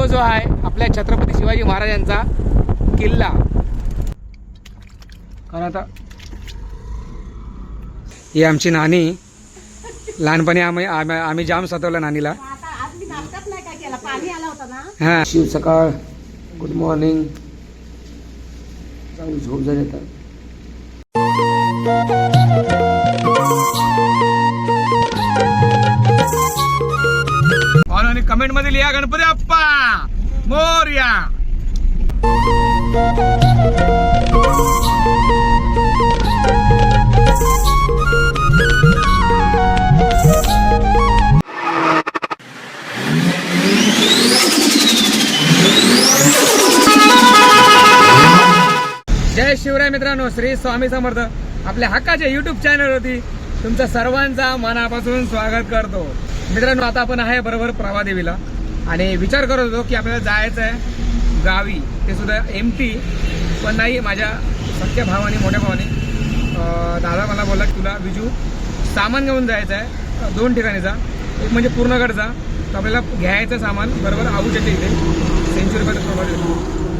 तो जो आहे आपल्या छत्रपती शिवाजी महाराजांचा किल्ला. कारण आता ही आमची नानी लहानपणी आम्ही आम्ही जाम सतवलं नानीला. आता आज मी नाटकात नाही काय केला? पाणी आला होता ना? हां. शिव सकाळ गुड मॉर्निंग चांगली झोप झाली आता कमेंटमध्ये लिहा गणपती अप्पा मोर्या! जय शिवराय मित्रांनो श्री स्वामी समर्थ. आपल्या हक्काच्या युट्यूब चॅनलवरती तुमचा सर्वांचा मनापासून स्वागत करतो. मित्रांनो आता आपण आहे बरोबर प्रभादेवीला. आणि विचार करत होतो की आपल्याला जायचं आहे गावी. ते सुद्धा एम टी पण नाही माझ्या सख्या भावाने मोठ्या भावाने दादा मला बोलला तुला विजू सामान घेऊन जायचं आहे दोन दोन ठिकाणीचा एक म्हणजे पूर्णगडचा तर आपल्याला घ्यायचं सामान बरोबर आऊच्या इथे. तीनशे रुपयाचा प्रभादेवी.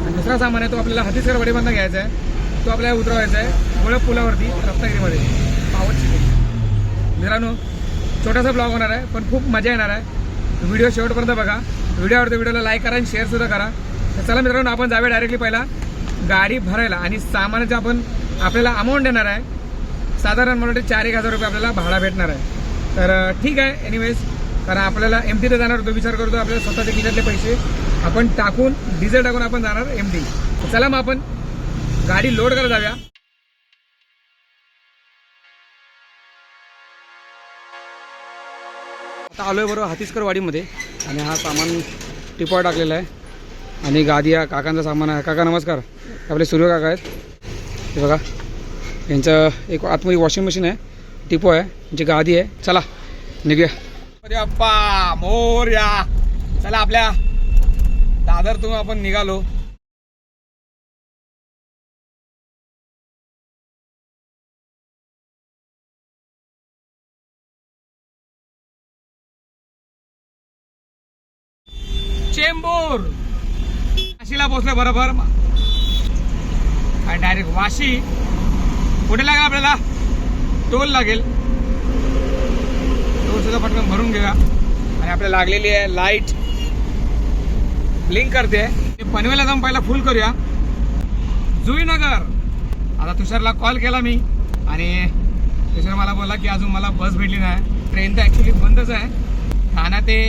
आणि दुसरा सामान आहे तो आपल्याला हत्तीसगड घ्यायचा आहे. तो आपल्याला उतरवायचा आहे गोळप पुलावरती रत्नागिरीमध्ये. पावत मित्रांनो छोटासा ब्लॉग होणार आहे पण खूप मजा येणार आहे. व्हिडिओ शेवटपर्यंत बघा. व्हिडिओ आवडतो व्हिडिओला लाईक करा आणि शेअरसुद्धा करा. तर चला मित्रांनो आपण जावे डायरेक्टली पहिला. गाडी भरायला आणि सामानाचं आपण आपल्याला अमाऊंट देणार आहे. साधारण मला वाटतं चार एक हजार रुपये आपल्याला भाडा भेटणार आहे. तर ठीक आहे एनिवेज कारण आपल्याला एम टीला जाणार होतो विचार करतो आपल्याला स्वतःच्या खिशातले पैसे. आपण टाकून डिझेल टाकून आपण जाणार एम टी चला मग आपण गाडी लोड करायला जाऊया. आता आहे बरोबर हातीसकरवाडीमध्ये आणि हा सामान टिपॉय टाकलेला आहे. आणि गादी हा काकांचं सामान आहे. काका नमस्कार. आपले सूर्य काका आहेत. हे बघा यांचं एक आतमध्ये वॉशिंग मशीन आहे. टिपो आहे यांची गादी आहे. चला निघूया. अरे अप्पा मोर्या. चला आपल्या दादर आपण निघालो. चेंबूर वाशीला पोहोचलो बरोबर. आणि डायरेक्ट वाशी. कुठे लागेल आपल्याला? टोल लागेल. टोल सुद्धा पटकन भरून घेऊया. आणि आपल्याला लागलेली आहे लाइट ब्लिंक करते. पनवेला जाऊन पहिला फुल करूया. जुईनगर. आता तुषारला कॉल केला मी. आणि तुषार मला बोलला की अजून मला बस भेटली नाही. ट्रेन तर ॲक्च्युली बंदच आहे. ठाणा ते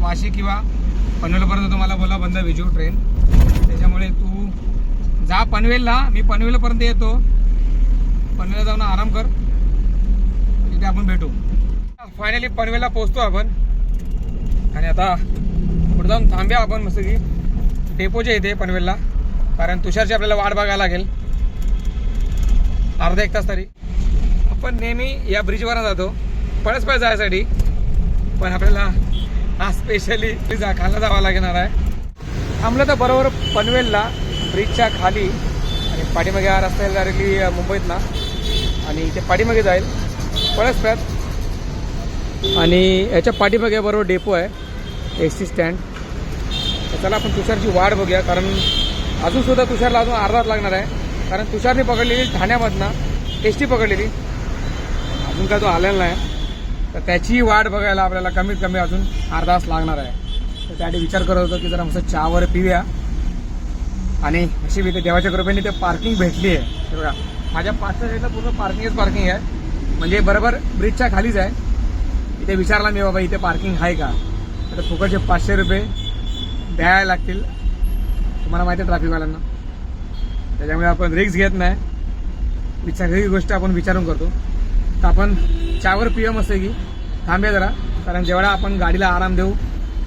वाशी किंवा पनवेलपर्यंत तुम्हाला बोला बंद विजू ट्रेन त्याच्यामुळे तू जा पनवेलला मी पनवेलपर्यंत येतो. पनवेलला जाऊन आराम कर. तिथे आपण भेटू. फायनली पनवेलला पोहोचतो आपण. आणि आता पुढे जाऊन थांब्या आपण मस्त की डेपोच्या इथे पनवेलला. कारण तुषारची आपल्याला वाट बघायला लागेल. अर्धा एक तास तरी. आपण नेहमी या ब्रिजवर जातो. पळसपळ जायसाठी. पण आपल्याला हा स्पेशली जा जावा लागणार आहे. थांबलं तर बरोबर पनवेलला ब्रिजच्या खाली आणि पाठीमागे हा रस्ता येईल डायरेक्टली मुंबईतला. आणि इथे पाठीमागे जाईल. पळसप्यात. आणि याच्या पाठीमागे बरोबर डेपो आहे एस टी स्टँड त्याला आपण तुषारची वाढ बघूया कारण अजून सुद्धा तुषारला अजून अर्धा लागणार आहे. कारण तुषारने पकडलेली ठाण्यामधनं एस टी पकडलेली. अजून काय तो आलेला नाही. तर त्याचीही वाट बघायला आपल्याला कमीत कमी अजून अर्धा तास लागणार आहे. तर त्यासाठी विचार करत होतो की जरा मस्त चहावर पिऊया. आणि अशी इथे देवाच्या कृपेने ते पार्किंग भेटली आहे. बघा माझ्या पाचच्या साईडला पूर्ण पार्किंगच पार्किंग आहे. म्हणजे बरोबर ब्रिजच्या खालीच आहे. इथे विचारला मी बाबा इथे पार्किंग आहे का? तर फुकटचे पाचशे रुपये द्यायला लागतील. तुम्हाला माहिती आहे ट्रॅफिकवाल्यांना त्याच्यामुळे आपण रिक्स घेत नाही. विचार ही गोष्ट आपण विचारून करतो. तर आपण चहावर पिऊया मस्त की थांबे जरा कारण जेवढा आपण गाडीला आराम देऊ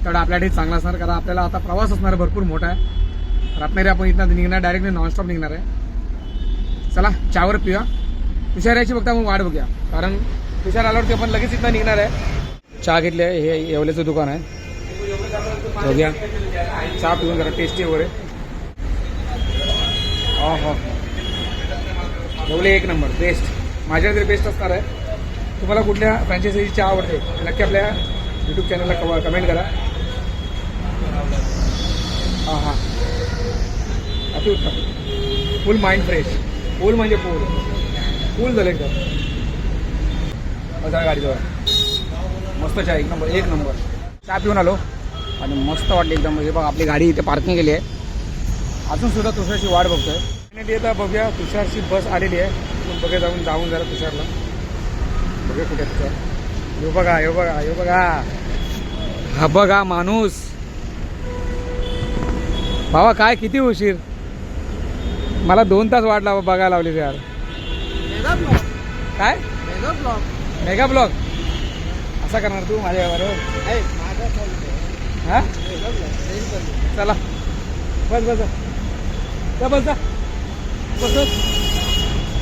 तेवढा आपल्यासाठी चांगला असणार कारण आपल्याला आता प्रवास असणार आहे भरपूर मोठा आहे. रत्नागिरी आपण इथं निघणार डायरेक्टली नॉनस्टॉप निघणार आहे. चला चहावर पिऊया. तुषाराची बघता मग वाट बघूया कारण तुषार आल्यावरती आपण लगेच इथं निघणार आहे. चहा घेतली आहे हे येवल्याचं दुकान आहे. बघूया. चहा पिऊन जरा टेस्टी वगैरे. हो, हो हो येवले एक नंबर बेस्ट माझ्या तरी बेस्ट असणार आहे. तुम्हाला कुठल्या फ्रँचायझी चहा आवडते नक्की आपल्या यूट्यूब चॅनलला कवा कमेंट करा. हां हां. अतिउत्तम. फुल माइंड फ्रेश फुल म्हणजे फुल फुल झालं एकदम. गाडी जवळ मस्त चहा एक नंबर एक नंबर. चहा पिऊन आलो. आणि मस्त वाटली एकदम. हे बघ आपली गाडी इथे पार्किंग केली आहे. अजून सुद्धा तुषारची वाट बघतोय. येता बघूया तुषारची बस आलेली आहे. बघे जाऊन जाऊन जरा तुषारला. कुठे यो बघा यो बघा यो बघा. हा बघा माणूस. भावा काय किती उशीर? मला दोन तास वाट लावा बघायला लावली यार. काय? Mega blog. असा करणार तू माझ्या बरोबर हा? चला. बस बस जा. बस जा. बस बस.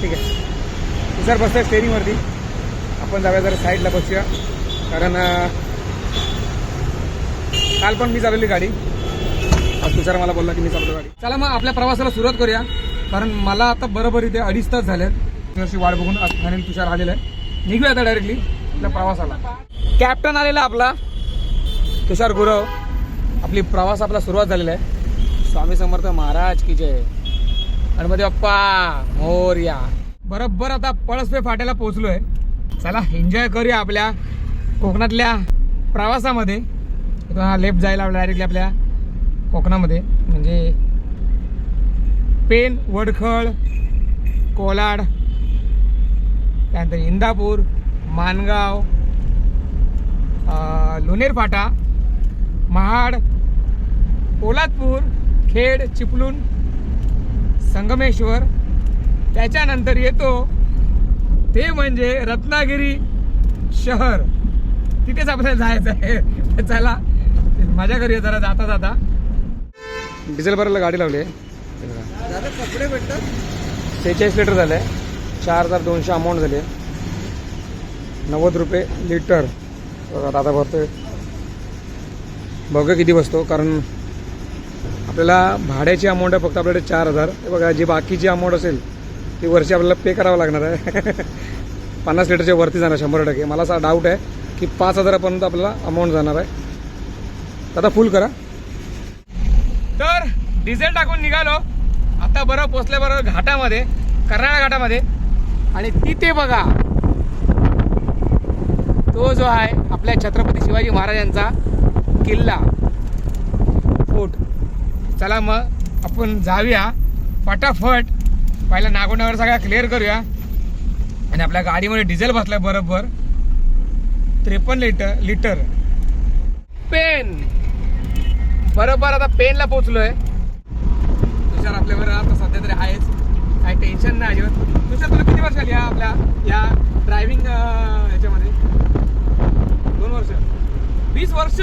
ठीक आहे. सर बसतोय स्टेरिंगवरती आपण जाऊया जरा साईडला बसूया. कारण काल पण मी चालवली गाडी. तुषार मला बोलला की मी चालवतो गाडी. चला मग आपल्या प्रवासाला सुरुवात करूया. कारण मला आता बरोबर इथे अडीच तास झाले अशी वाट बघून फायनल तुषार आलेला आहे निघूया आता डायरेक्टली आपल्या प्रवासाला. कॅप्टन आलेला आपला. तुषार गुरव आपली प्रवास आपला सुरुवात झालेला आहे. स्वामी समर्थ महाराज की जय. गणपती बाप्पा मोर्या. बरोबर आता पळसपे फाट्याला पोहोचलोय. चला एन्जॉय करूया आपल्या कोकणातल्या प्रवासामध्ये. इथून हा लेफ्ट जायला डायरेक्टली आपल्या कोकणामध्ये. म्हणजे पेन वडखळ कोलाड त्यानंतर इंदापूर मानगाव अं, लोणेर फाटा महाड पोलादपूर खेड चिपळूण संगमेश्वर. त्याच्यानंतर येतो ते म्हणजे रत्नागिरी शहर. तिथेच आपल्याला जायचं आहे. चला माझ्या घरी आहे जरा जाता जाता. डिझेल भरायला गाडी लावली कपडे भेटतात? सेहेचाळीस लिटर झालं आहे. चार हजार दोनशे अमाऊंट झाली आहे. नव्वद रुपये लिटर. दादा भरतोय. बघा किती बसतो कारण आपल्याला भाड्याची अमाऊंट आहे फक्त आपल्याकडे चार हजार. बघा जी बाकीची अमाऊंट असेल ते वरची आपल्याला पे करावं लागणार आहे. पन्नास लिटरच्या वरती जाणार शंभर टक्के. मला असा डाऊट आहे की पाच हजारापर्यंत आपल्याला अमाऊंट जाणार आहे. आता फुल करा. तर डिझेल टाकून निघालो. आता बरं पोचल्याबरोबर घाटामध्ये कर्नाळा घाटामध्ये. आणि तिथे बघा तो जो आहे आपल्या छत्रपती शिवाजी महाराजांचा किल्ला. फोर्ट चला मग आपण जाऊया. फटाफट पहिला नागोंडावर सगळ्या क्लिअर करूया. आणि आपल्या गाडीमध्ये डिझेल बसलाय बरोबर. त्रेपन्न लिटर लिटर पेन बरोबर आता पेनला पोचलोय तुषार आपल्यावर आता सध्या तरी आहेच. काही टेन्शन नाही अजिबात. तुषार तुला किती वर्ष आली या आपल्या या ड्रायव्हिंग ह्याच्यामध्ये? दोन वर्ष. वीस वर्ष?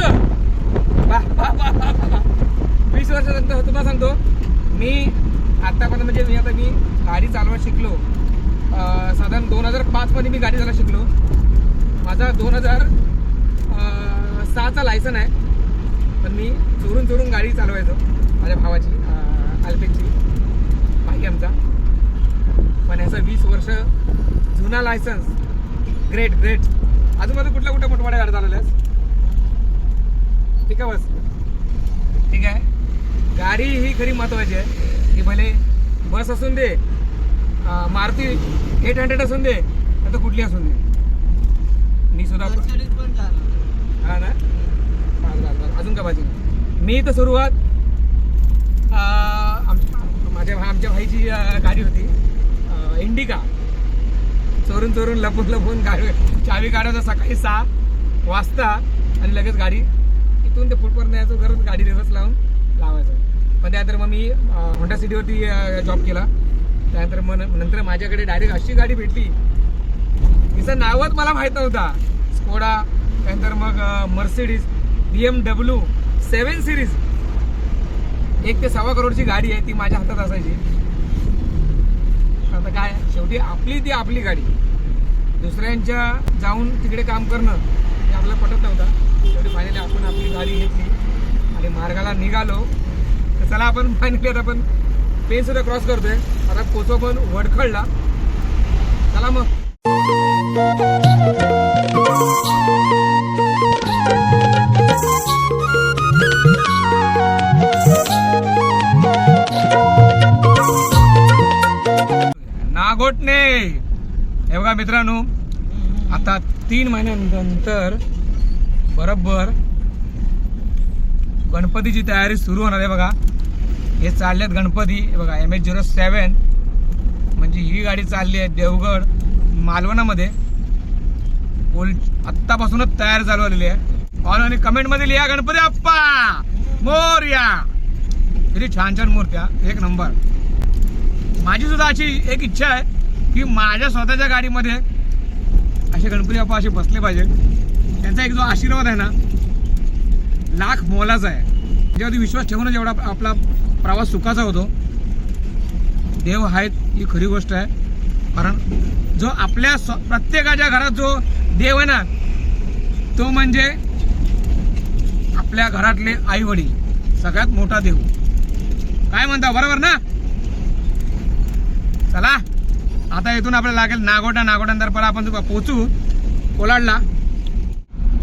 वीस वर्षानंतर तुम्हाला सांगतो मी आतापर्यंत म्हणजे मी आता मी गाडी चालवायला शिकलो. साधारण दोन हजार पाचमध्ये मी गाडी चालवायला शिकलो. माझा दोन हजार सहाचा लायसन आहे. पण मी चोरून चोरून गाडी चालवायचो. माझ्या भावाची अं, भाई आमचा. पण याचं वीस वर्ष जुना लायसन्स ग्रेट ग्रेट अजून माझं कुठल्या कुठल्या मोठमोठ्या गाड्या चालवल्यास? ठीक आहे बस. ठीक आहे. गाडी ही खरी महत्वाची आहे. की भले बस असून दे मारुती एट हंड्रेड असून दे आता कुठली असून दे? मी सुद्धा हा ना. अजून का पाहिजे? मी तर सुरुवात माझ्या आमच्या भाईची गाडी होती. इंडिका चोरून चोरून लपून लपून गाडी चावी काढायचं सकाळी सहा वाजता आणि लगेच गाडी इथून ते फुटपर्यंत यायचं घरून गाडी रिव्हर्स लावून लावायचं. पण त्यानंतर मग मी होंडा सिटीवरती जॉब केला. त्यानंतर मन नंतर माझ्याकडे डायरेक्ट अशी गाडी भेटली. तिचं नावच मला माहीत नव्हता. स्कोडा त्यानंतर मग Mercedes B M W seven series एक ते सव्वा करोडची गाडी आहे ती माझ्या हातात असायची. आता काय शेवटी आपली ती आपली गाडी. दुसऱ्यांच्या जाऊन तिकडे काम करणं हे आपल्याला पटत नव्हतं. शेवटी फायनली आपण आपली गाडी घेतली आणि मार्गाला निघालो. तर चला आपण फायनली आता आपण पेन सुद्धा क्रॉस करतोय. आता कोचो पण वडखळला. चला मग. नागोटणे. हे बघा मित्रांनो आता तीन महिन्यानंतर बरोबर गणपतीची तयारी सुरू होणार आहे बघा. हे चाललेत गणपती. बघा एम एच झिरो सेवन म्हणजे ही गाडी चालली आहे देवगड मालवणामध्ये. बोल आत्तापासूनच तयार चालू आलेली आहे. ऑल आणि कमेंटमध्ये लिहा गणपती अप्पा मोर्या किती छान छान मूर्त्या. एक नंबर. माझी सुद्धा अशी एक इच्छा आहे की माझ्या स्वतःच्या गाडीमध्ये असे गणपती बाप्पा असे बसले पाहिजे त्यांचा एक जो आशीर्वाद आहे ना लाख मोलाचा आहे. त्याच्यावरती विश्वास ठेवूनच एवढा आपला प्रवास सुखाचा होतो. देव आहेत ही खरी गोष्ट आहे. कारण जो आपल्या स्व- प्रत्येकाच्या घरात जो देव आहे ना तो म्हणजे आपल्या घरातले आई वडील सगळ्यात मोठा देव. काय म्हणता बरोबर ना? चला आता इथून आपल्याला लागेल नागोटा नागोटा परत आपण पोचू कोलाडला.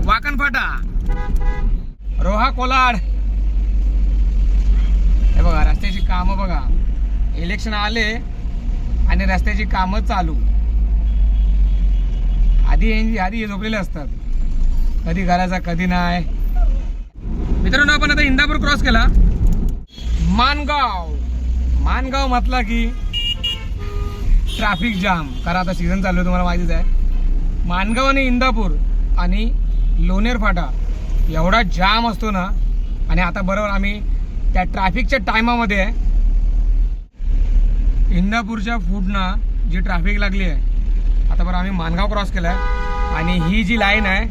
वाकणफाटा. रोहा कोलाड. बघा रस्त्याची कामं बघा. इलेक्शन आले आणि रस्त्याची कामं चालू. आधी यांची आधी हे झोपलेले असतात. कधी घराचा कधी नाही. मित्रांनो आपण आता इंदापूर क्रॉस केला. मानगाव. मानगाव म्हटलं की ट्रॅफिक जाम कारण आता सीझन चालू आहे तुम्हाला माहितीच आहे. मानगाव आणि इंदापूर आणि लोणेर फाटा एवढा जाम असतो ना. आणि आता बरोबर आम्ही त्या ट्रॅफिकच्या टायमामध्ये आहे इंदापूरच्या फूडना जी ट्रॅफिक लागली आहे आता बरं आम्ही मानगाव क्रॉस केला आहे आणि ही जी लाईन आहे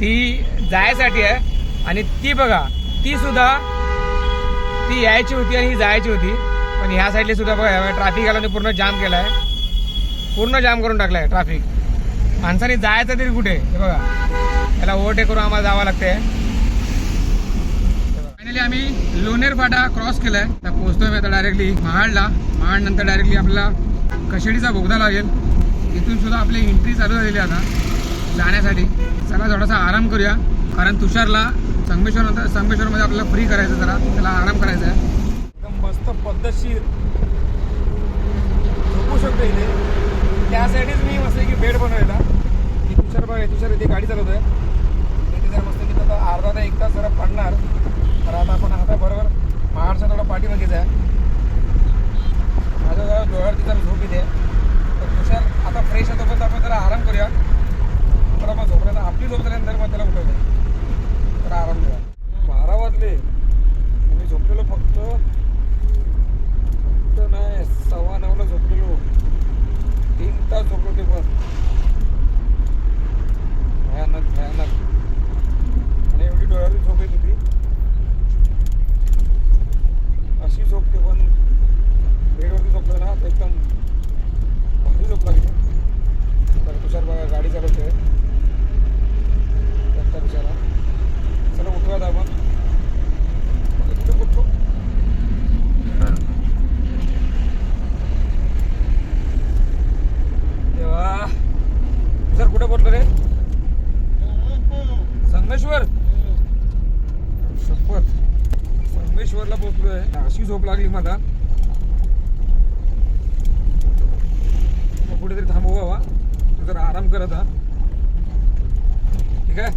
ती जायसाठी आहे आणि ती बघा ती सुद्धा ती यायची होती आणि ही जायची होती पण ह्या साईडला सुद्धा बघा ट्रॅफिक आला पूर्ण जाम केला आहे पूर्ण जाम करून टाकला आहे ट्रॅफिक माणसाने जायचं तरी कुठे? हे बघा. त्याला ओव्हरटेक करून आम्हाला जावं लागते फायनली आम्ही लोणेर फाटा क्रॉस केलाय. तर पोहोचतोय मी आता डायरेक्टली महाडला. महाड नंतर डायरेक्टली आपल्याला कशेडीचा बोगदा लागेल. इथून सुद्धा आपली एंट्री चालू झालेली आहे आता. जाण्यासाठी. चला थोडासा आराम करूया. कारण तुषारला संगमेश्वर नंतर संगमेश्वरमध्ये आपल्याला फ्री करायचं जरा. त्याला आराम करायचा आहे. एकदम मस्त पद्धतशीर. झोपू शकतो इथे. त्यासाठीच मी मस्त की बेड बनवायला की तुषार बघा तुषार इथे गाडी चालवतोय. इथे जर मस्त की आता अर्धा तर एक तास जरा पडणार. तर आता आपण आता बरोबर महाडच्या थोडा पाठीमागेच आहे माझं जरा डोळ्यावरती जरा झोप येते. तर तुषार आता फ्रेश होतो पण आपण जरा आराम करूया. तर आपण झोपल्यानंतर आपली झोप झाल्यानंतर मग त्याला उठवतो तर आराम करूया. बारा वाजले. मी झोपलेलो फक्त. फक्त नाही सव्वा नऊला झोपलेलो. तीन तास झोपलो ते पण. भयानक भयानक. आणि एवढी डोळ्यावरती झोप येत होती. अशी झोपते पण बेडवरती झोपलं ना तर एकदम भारी झोप लागली. तर तुषार बघा गाडी चालवते त्या बिचारा चला उठूयात आपण तिथे कुठतो देवा सर कुठे पोहोचलो रे संगमेश्वर शपथ संगमेश्वरला पोहोचलोय अशी झोप लागली मला. मग कुठेतरी थांबवा जरा आराम करत हा ठीक आहे?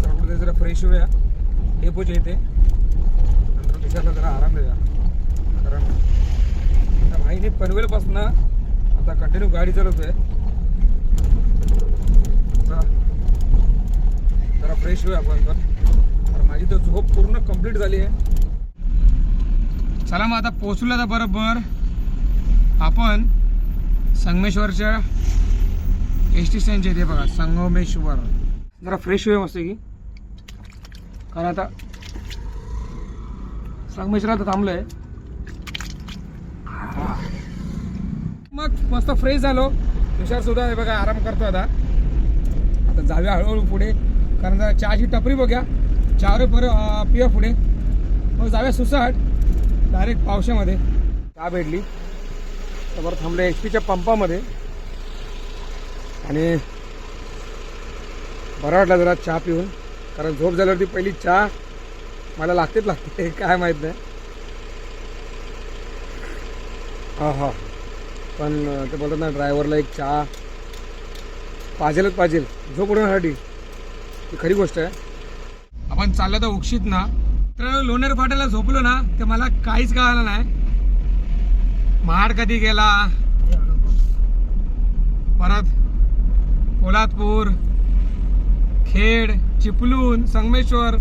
जरा कुठेतरी जरा फ्रेश होऊया. डेपोच्या येते नंतर तुझ्याला जरा आराम देऊया. कारण त्या भाईने पनवेलपासून आता कंटिन्यू गाडी चालवतोय. जरा जरा फ्रेश होऊया आपण पण. माझी तर झोप पूर्ण कंप्लीट झाली आहे. चला मग आता पोचलो तर बरोबर. आपण संगमेश्वरच्या एस टी स्टँडच्या इथे बघा संगमेश्वर. जरा फ्रेश होऊया मस्त की. कारण आता संगमेश्वरात थांबलोय. मग मस्त फ्रेश झालो. तुषार सुद्धा हे बघा आराम करतो आता. आता जाऊया हळूहळू पुढे. कारण जरा चहाची टपरी बघूया. चहा पर पिया पुढे. मग जाऊया सुसाट. डायरेक्ट पावसामध्ये. चहा भेटली? तर बरं थांबलं एच पीच्या पंपामध्ये. आणि बरं वाटलं जरा चहा पिऊन. कारण झोप झाल्यावरती पहिली चहा मला लागतेच लागते काय माहीत नाही. हा हा. पण ते बोलतात ना ड्रायव्हरला एक चहा पाहिजेलच पाहिजे झोप उडवण्यासाठी. ही खरी गोष्ट आहे. आपण चाललं तर उक्षित ना. तर लोणेर फाट्याला झोपलो ना ते मला काहीच कळालं नाही. महाड कधी गेला? परत पोलादपूर खेड चिपलून संगमेश्वर.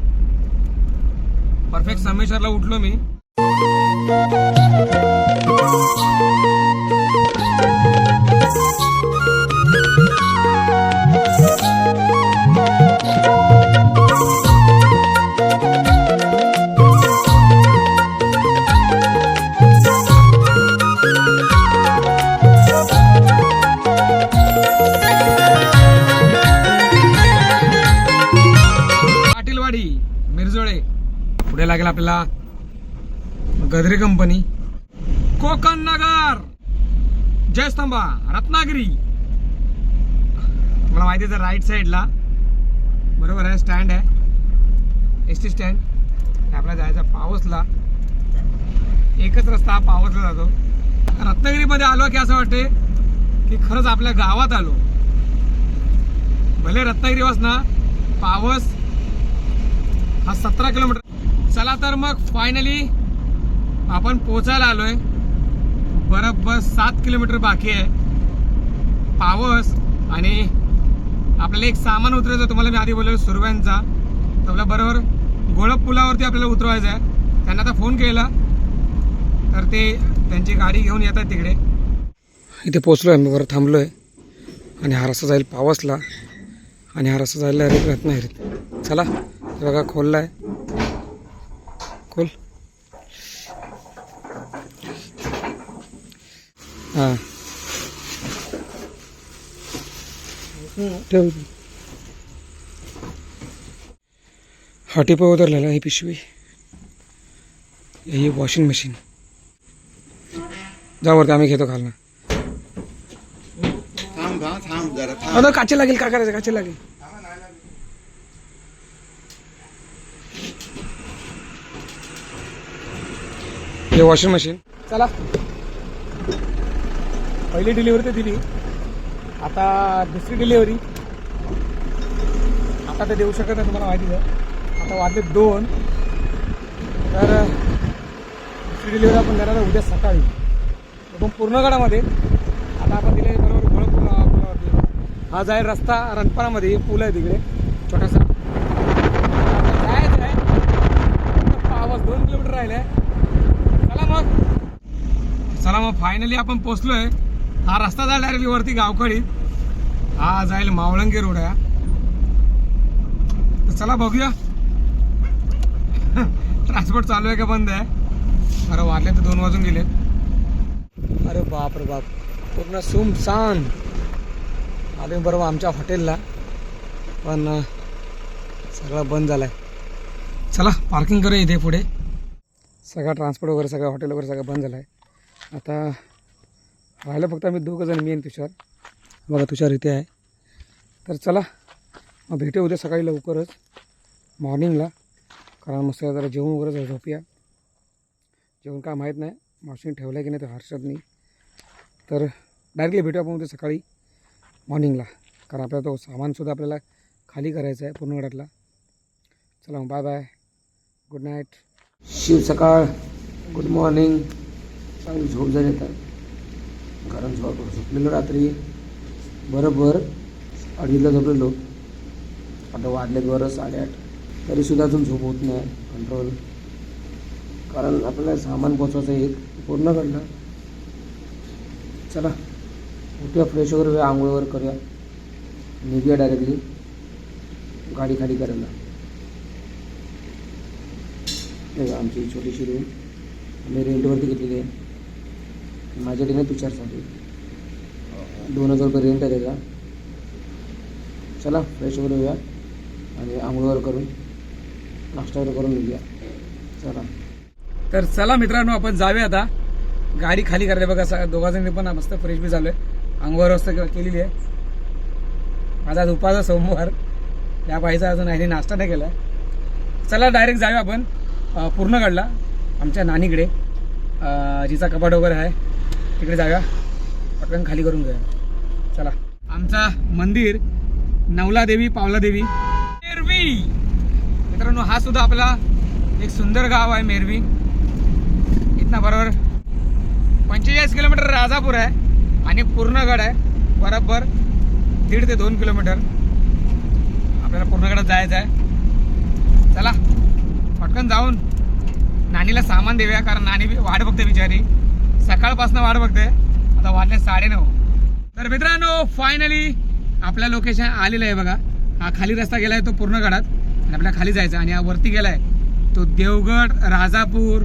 परफेक्ट संगमेश्वरला उठलो मी. लागेल आपल्याला. गजरे कंपनी कोकण नगर. जयस्तंभा रत्नागिरी. मला माहिती आहे राईट साईडला बरोबर आहे स्टँड आहे. एस टी स्टँड आपला जायचं पावसला एकच रस्ता पावसला जातो. रत्नागिरीमध्ये आलो की असं वाटते की खरंच आपल्या गावात आलो. भले रत्नागिरीपासनं पावस हा सतरा किलोमीटर चला तर मग फायनली आपण पोचायला आलोय. बरोबर सात किलोमीटर बाकी आहे. पावस आणि आपल्याला एक सामान उतरायचं तुम्हाला मी आधी बोललो सुरव्यांचा. तर आपल्या बरोबर गोळप पुलावरती आपल्याला उतरवायचं आहे. त्यांना आता फोन केला. तर ते त्यांची गाडी घेऊन येत आहेत तिकडे. इथे पोचलो आहे मी बरं थांबलो आहे आणि हा रस्ता जाईल पावसला. आणि हा रस्ता जायला डायरेक्ट रत्नागिरीत चला बघा खोलला आहे खोल हां. ठेव हा टिपा उतरलेला ही पिशवी. ही वॉशिंग मशीन. जावरती आम्ही घेतो खालना थांब का थांब जरा थांब. आता काचे लागेल काय करायचं? काचे लागेल. हे वॉशिंग मशीन चला. पहिली डिलिव्हरी तर दिली. आता दुसरी डिलिव्हरी आता ते देऊ शकत नाही तुम्हाला माहिती आहे. आता वाजले दोन. तर दुसरी डिलिव्हरी आपण देणार आहे उद्या सकाळी. पण पूर्ण गडामध्ये. आता आपण दिले बरोबर गोळ पुला हा जाईल रस्ता रणपणामध्ये पूल आहे तिकडे. छोटासा आता जायचं आहे पावस दोन किलोमीटर राहिले चला मग चला मग फायनली आपण पोचलोय. हा रस्ता जाईल डायरेक्टली वरती गावकडीत हा जाईल मावळंगे रोड आहे तर चला बघूया. ट्रान्सपोर्ट चालू आहे का बंद आहे? अरे वाजले तर दोन वाजून गेले. अरे बाप रे बाप. पूर्ण सुमसान आलो बरोबर आमच्या हॉटेलला. पण सगळं बंद झालं आहे चला पार्किंग करूया इथे पुढे. सगळा ट्रान्सपोर्ट वगैरे सगळं हॉटेल वगैरे सगळं बंद झालं आहे आता राहिलं फक्त आम्ही दोघं जण मी आणि तुषार. बघा तुषार इथे आहे. तर चला मग भेटू उद्या सकाळी लवकरच मॉर्निंगला कारण मस्त जरा जेवण वगैरे जरा झोपूया. जेवण काय माहीत नाही मावशीने ठेवलं आहे की नाही ते नाही. तर डायरेक्टली भेटू आपण उद्या सकाळी मॉर्निंगला कारण आपल्याला तो सामानसुद्धा आपल्याला खाली करायचं आहे पूर्ण गडातला चला मग बाय बाय गुड नाईट शिव सकाळ. गुड मॉर्निंग चांगली झोप झाली येतात कारण झोप झोपलेलं रात्री बरोबर अडीचला झोपलेलो. आता वाढले बरं साडेआठ. तरीसुद्धा अजून झोप होत नाही. कंट्रोल कारण आपल्याला सामान पोचवायचं आहे एक. पूर्ण काढलं चला. उठ्या फ्रेश वगैरे आंघोळवर करूया. निघूया डायरेक्टली गाडी खाली करायला. आमची छोटीशी रूम आम्ही रेंटवरती घेतलेली आहे. माझ्या नाही पिक्चरसाठी दोन हजार रुपये रेंट आहे त्याचा. चला फ्रेश वगैरे होऊया आणि आंघोळ वगैरे करून नाश्ता वगैरे करून घेऊया चला. तर चला मित्रांनो आपण जाऊया आता. गाडी खाली करायला बघा दोघाजणी दोघांजणी पण मस्त फ्रेश बी झालोय. अंघोळ व्यवस्था केलेली आहे. माझा आज सोमवार. या बाईचा अजून आहे नाश्ता नाही केला. चला डायरेक्ट जाऊया आपण पूर्णगडला आमच्या नानीकडे. जिचा कपाट वगैरे आहे. तिकडे जाऊया. पटकन खाली करून घेऊया. चला. आमचा मंदिर नवला देवी पावला देवी मेरवी. मित्रांनो हा सुद्धा आपला एक सुंदर गाव आहे मेरवी. इथनं बरोबर पंचेचाळीस किलोमीटर राजापूर आहे आणि पूर्णगड आहे. बरोबर दीड ते दोन किलोमीटर. आपल्याला पूर्णगडात जायचं आहे. चला पटकन जाऊन नानीला सामान देऊया कारण नानी बी वाट बघते बिचारी. सकाळपासून वाट बघते. आता साडे साडेनऊ. तर मित्रांनो फायनली आपल्या लोकेशन आलेलं आहे बघा. हा खाली रस्ता गेलाय तो पूर्ण गडात. आणि आपल्या खाली जायचा आणि हा वरती गेलाय तो देवगड राजापूर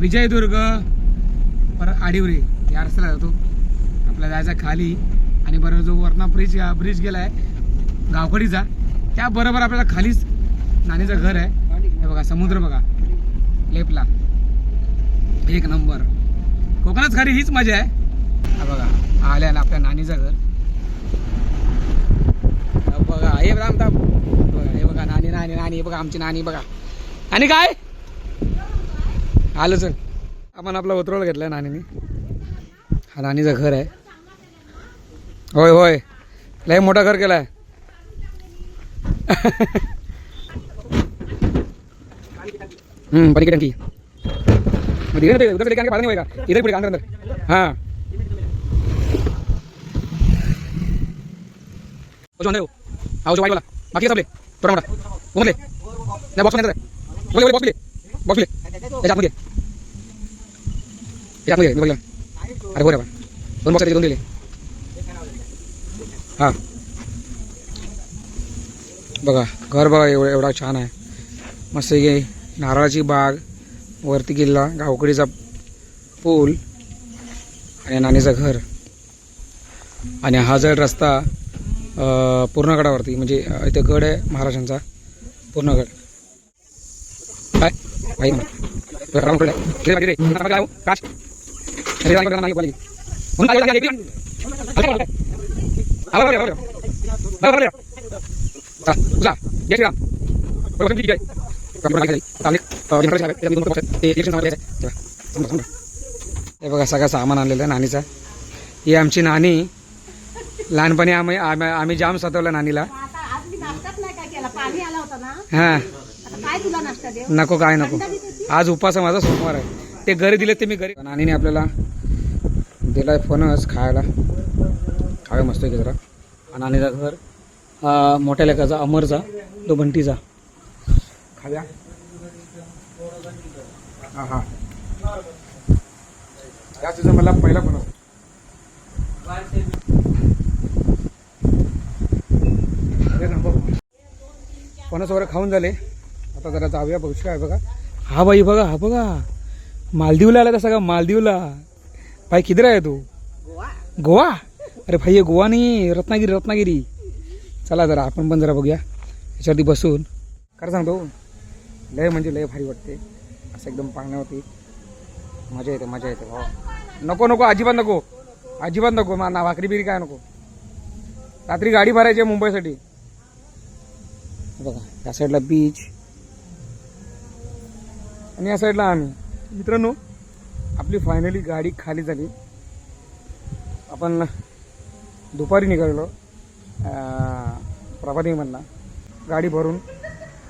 विजयदुर्ग परत आडिवरे. या रस्त्याला जातो. आपला जायचा खाली. आणि बरोबर जो वरना ब्रिज ब्रिज गेलाय गावकडीचा त्याबरोबर आपल्याला खालीच नानीचं घर आहे. हे बघा समुद्र बघा. लेपला. एक नंबर. कोकणात खरी हीच मजा आहे. हा बघा आल्या ना आपल्या नानीचं घर. बघा हे बघा बघा, हे बघा नानी नानी नानी बघा आमची नानी बघा. आणि काय? आलं चल. आपण आपला उतरवळ घेतलाय नानीने. हा नानीचं घर आहे. होय होय. लय मोठा घर केलाय. हम्म टाकी टंकी मग दिखे ना उधर से लेके आने के नहीं होएगा इधर पड़ेगा अंदर अंदर हाँ जो अंदर है हाँ जो वाइट वाला बाकी सब ले थोड़ा मोटा वो मत ले ना बॉक्स में अंदर है वो ले वो बॉक्स ले बॉक्स ले ये जात मुझे मुझे अरे दोन बॉक्स दोन दिले हां बघा घर बघा एवढा एवढा छान आहे मस्त नारळाची बाग वरती किल्ला गावकडीचा पूल आणि नानीचं घर आणि हा जर रस्ता पूर्णगडावरती म्हणजे इथे गड आहे महाराजांचा पूर्णगड काय भाई राम ते हे बघा सगळं सामान आणलेलं आहे नानीचा ही आमची नानी लहानपणी आम्ही आम्ही जाम सतवलं नानीला हां नको काय नको आज उपास माझा सोमवार आहे ते घरी दिले ते मी घरी नानीने आपल्याला दिलाय फणस खायला खावे मस्त की जरा आणि नानीचा घर मोठ्या लेखाचा अमरचा तो बंटीचा खाव्या हा हा या सीझन मला पहिला नंबर फणस वगैरे खाऊन झाले? आता जरा जाऊया बघू काय बघा. हा बाई बघा हा बघा. मालदीवला आला का मालदीवला. भाई किधर आहे तू? गोवा. अरे भाई गोवा नाही रत्नागिरी रत्नागिरी. चला जरा आपण पण जरा बघूया. याच्यावरती बसून. खरं सांगतो लय म्हणजे लय भारी वाटते. असं एकदम पाण्यावरती मजा येते मजा येते. हो. नको नको अजिबात नको. अजिबात नको. ना भाकरी बिरी काय नको. रात्री गाडी भरायची आहे मुंबईसाठी. बघा या साईडला बीच आणि या साईडला आम्ही. मित्रांनो आपली फायनली गाडी खाली झाली. आपण दुपारी निघालेलो. अं, प्रभादेवीमधला गाडी भरून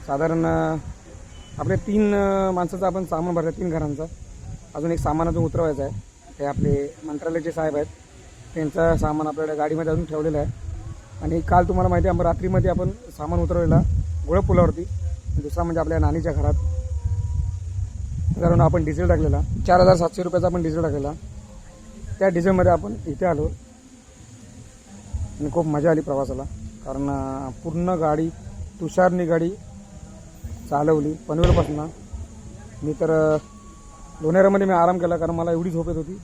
साधारण आपल्या तीन माणसाचं आपण सामान भरलं तीन घरांचा. अजून एक सामान अजून उतरवायचं आहे. ते आपले मंत्रालयाचे साहेब आहेत. त्यांचं सामान आपल्याला गाडीमध्ये अजून ठेवलेलं आहे. आणि काल तुम्हाला माहिती आहे आपण रात्रीमध्ये आपण सामान उतरवलेला गोळपुलावरती दुसरा म्हणजे आपल्या नानीच्या घरात. कारण आपण डिझेल टाकलेला. चार हजार सातशे रुपयाचा आपण डिझेल टाकलेला. त्या डिझेलमध्ये आपण इथे आलो. आणि खूप मजा आली प्रवासाला. कारण पूर्ण गाडी तुषारनी गाडी चालवली. पनवेलपासून मी तर लोणेऱ्यामध्ये मी आराम केला कारण मला एवढी झोप येत होती.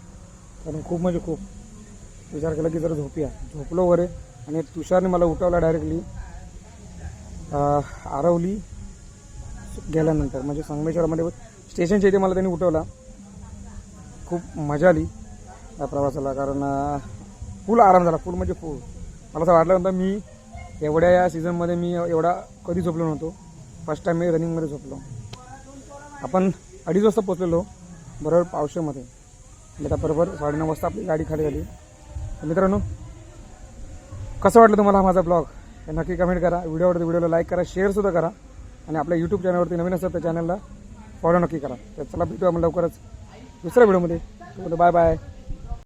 कारण खूप म्हणजे खूप. विचार केला की जरा झोपूया. झोपलो वगैरे आणि तुषारने मला उठवला डायरेक्टली आरवली गेल्यानंतर. म्हणजे संगमेश्वरामध्ये स्टेशनच्या इथे मला त्यांनी उठवला. खूप मजा आली या प्रवासाला कारण फुल आराम झाला. फुल म्हणजे फुल मला असं वाटलं होतं मी एवढ्या या सीझनमध्ये मी एवढा कधी झोपलो नव्हतो. फर्स्ट टाईम मी रनिंगमध्ये झोपलो. आपण अडीच वाजता पोचलेलो बरोबर पावसामध्ये म्हणजे आता बरोबर साडेनऊ वाजता आपली गाडी खाली झाली. मित्रांनो कसं वाटलं तुम्हाला माझा ब्लॉग हे नक्की कमेंट करा. व्हिडिओ व्हिडिओला लाईक करा शेअरसुद्धा करा. आणि आपल्या यूट्यूब चॅनलवरती नवीन असतात त्या चॅनलला फॉलो नक्की करा. तर चला भेटू आपण लवकरच दुसऱ्या व्हिडिओमध्ये बाय बाय